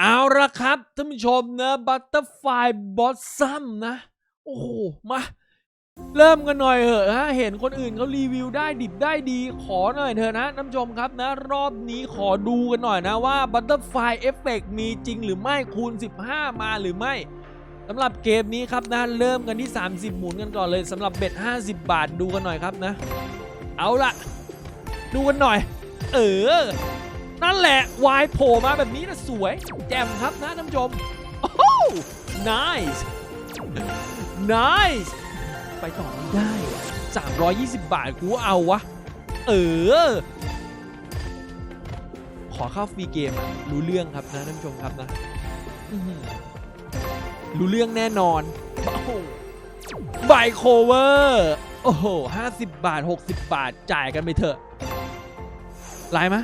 เอาละครับท่านผู้ชมนะบัตเตอร์ไฟบอสซัมนะ โอ้โห มา เริ่มกันหน่อยเหอะฮะเห็นคนอื่นเขารีวิวได้ดิบได้ดีขอหน่อยเถอะนะท่านผู้ชมครับนะ รอบนี้ขอดูกันหน่อยนะว่าบัตเตอร์ไฟเอฟเฟกมีจริงหรือไม่คูณ 15 มาหรือไม่สำหรับเกมนี้ครับนะ เริ่มกันที่ 30 หมุนกันก่อนเลยสำหรับเบ็ด50 บาทดูกันหน่อยครับนะ เอาละดูกันหน่อย เออ นั่นแหละวายโผล่มาแบบนี้นะสวย แจ่มครับนะท่านผู้ชมโอ้โห nice nice ไปต่อไม่ได้ 320 บาทกูเอาวะ เออ ขอเข้าฟรีเกมอะรู้เรื่องครับนะท่านผู้ชมครับนะอื้อหือรู้เรื่องแน่นอนโอ้โหไบโคเวอร์ โอ้โห 50 บาท 60 บาทจ่ายกันไปเถอะไลน์มะ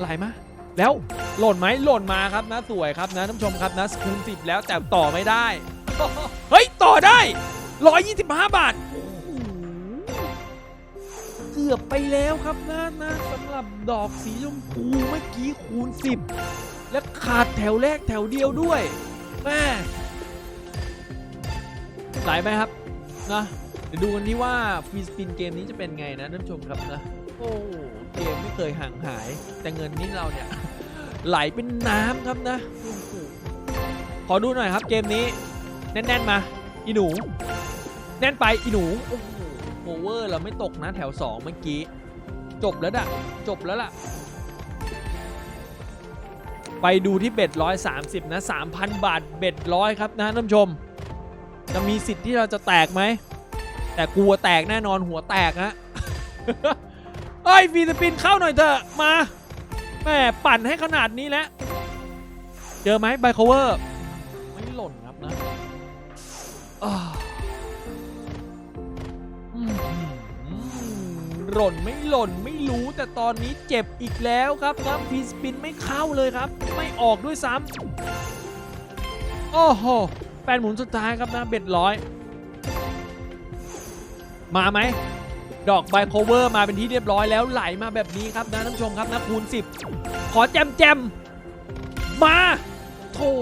ไหลมาแล้วหล่นไหมหล่นมาครับนะสวยครับนะท่านผู้ชมครับนะคูณสิบแล้วแต่ต่อไม่ได้ เฮ้ย ต่อได้ 125 บาทโอ้โหเกือบไปแล้วครับนะนะสำหรับดอกสีชมพูเมื่อกี้คูณ 10 และขาดแถวแรกแถวเดียวด้วยแม่ไหลไหมครับนะเดี๋ยวดูกันที่ว่าฟรีสปินเกมนี้จะเป็นไงนะท่านผู้ชมครับนะโอ้ เกมไม่เคยห่างหาย แต่เงินนี่เราเนี่ย ไหลเป็นน้ำครับนะขอดูหน่อยครับเกมนี้ แน่นๆมา อีหนู แน่นไปอีหนูโอ้โหโอเวอร์เราไม่ตกนะแถว 2 เมื่อกี้ จบแล้วด่ะจบแล้วล่ะ ไปดูที่เบ็ดร้อยสามสิบนะสามพันบาทเบ็ดร้อยครับนะท่านผู้ชม จะมีสิทธิ์ที่เราจะแตกไหม แต่กลัวแตกแน่นอนหัวแตกฮะ เอ้ยฟีสปินเข้าหน่อยเถอะมาแม่ปั่นให้ขนาดนี้แล้วเจอไหมไบโคเวอร์ไม่หล่นครับนะหล่นไม่หล่นไม่รู้แต่ตอนนี้เจ็บอีกแล้วครับนะฟีสปินไม่เข้าเลยครับ ไม่ออกด้วยซ้ำโอ้โหแปดหมุนสุดท้ายครับนะเบ็ดร้อย มาไหม ดอกไบโคเวอร์มาเป็นที่เรียบร้อยแล้วไหลมาแบบนี้ครับนะท่านผู้ชมครับนะคูณ 10 ขอแจมแจมมาโธ่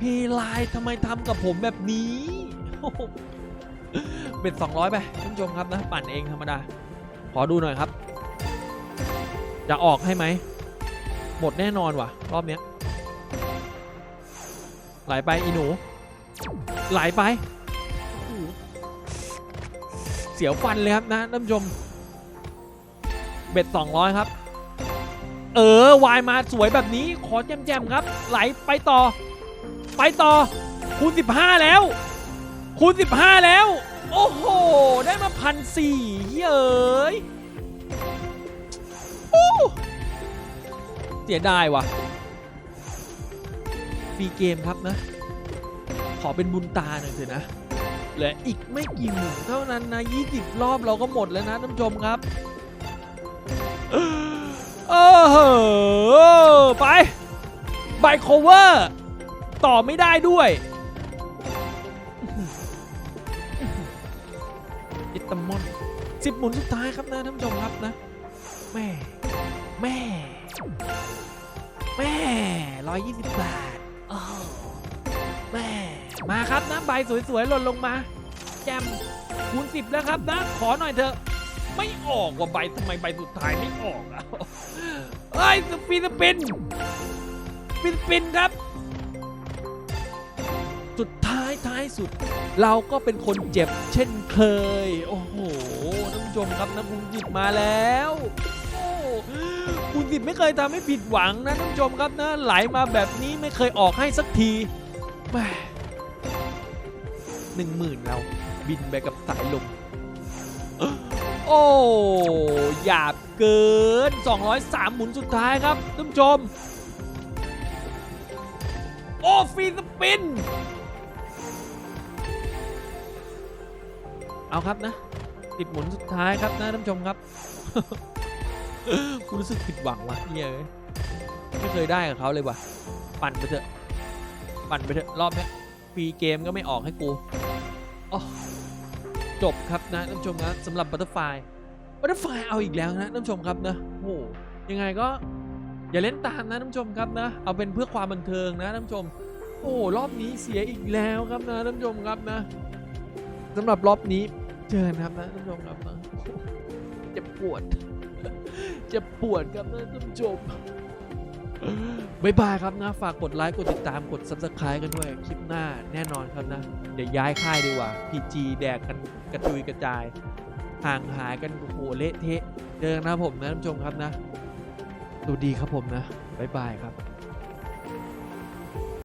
พีไลน์ทำไมทำกับผมแบบนี้ เบ็ด 200 ไปท่านผู้ชมครับนะ ปั่นเองธรรมดา ขอดูหน่อยครับ จะออกให้ไหม หมดแน่นอนว่ะ รอบเนี้ยไหลไปอีหนู ไหลไป เสียวฟันเลยครับนะท่านผู้ชม เบ็ด200 ครับ เออวายมาสวยแบบนี้ขอแจมๆครับ ไหลไปต่อ ไปต่อ คูณ 15 แล้ว คูณ 15 แล้ว โอ้โห ได้มาพันสี่เย้ยเสียดายว่ะฟรีเกมครับนะ ขอเป็นบุญตาหน่อยเถอะนะ เหลืออีกไม่กี่หมุนเท่านั้นนะ 20 รอบเราก็หมดแล้วนะท่านผู้ชมครับเออไปไบโคเวอร์ ต่อไม่ได้ด้วยอิตามอนสิบหมุนสุดท้ายครับนะท่านผู้ชมครับนะ แม่ แม่ แม่ร้อยยี่สิบบาทโอ้ มาครับนะใบสวยๆหล่นลงมา แจมคูณสิบแล้วครับนะ ขอหน่อยเถอะ ไม่ออกว่าใบทำไมใบสุดท้ายไม่ออกอะเอ้ยสปีสปินสปินสปินครับ สุดท้ายท้ายสุด เราก็เป็นคนเจ็บเช่นเคย โอ้โหท่านผู้ชมครับนะคุณจิตมาแล้วคุณจิตไม่เคยทำให้ผิดหวังนะท่านผู้ชมครับนะไหลมาแบบนี้ไม่เคยออกให้สักทีแหม หนึ่งหมื่นเราบินไปกับสายลมโอ้หยาบเกิน 203 หมุนสุดท้ายครับท่านผู้ชม โอ้ฟีสปิน เอาครับนะ ติดหมุนสุดท้ายครับนะท่านผู้ชมครับกูรู้สึกผิดหวังว่ะเฮียเอ้ยไม่เคยได้กับเขาเลยว่ะ ปั่นไปเถอะ ปั่นไปเถอะ รอบนี้ฟรีเกมก็ไม่ออกให้กู จบครับนะท่านผู้ชมครับสำหรับบัตเตอร์ไฟบัตเตอร์ไฟเอาอีกแล้วนะท่านผู้ชมครับนะโอ้โหยังไงก็อย่าเล่นตามนะท่านผู้ชมครับนะเอาเป็นเพื่อความบันเทิงนะท่านผู้ชม โอ้รอบนี้เสียอีกแล้วครับนะท่านผู้ชมครับนะสำหรับรอบนี้เจอกันครับนะท่านผู้ชมครับนะเจ็บปวดเจ็บปวดครับนะท่านผู้ชม บายบายครับนะ ฝากกดไลค์ กดติดตาม กด subscribe กันด้วย คลิปหน้าแน่นอนครับนะ เดี๋ยวย้ายค่ายดีกว่า PG แดกกันกระจุยกระจาย ห่างหายกันโอ้โหเละเทะ เจอกันนะผมนะท่านผู้ชมครับนะ ดูดีครับผมนะบายบายครับ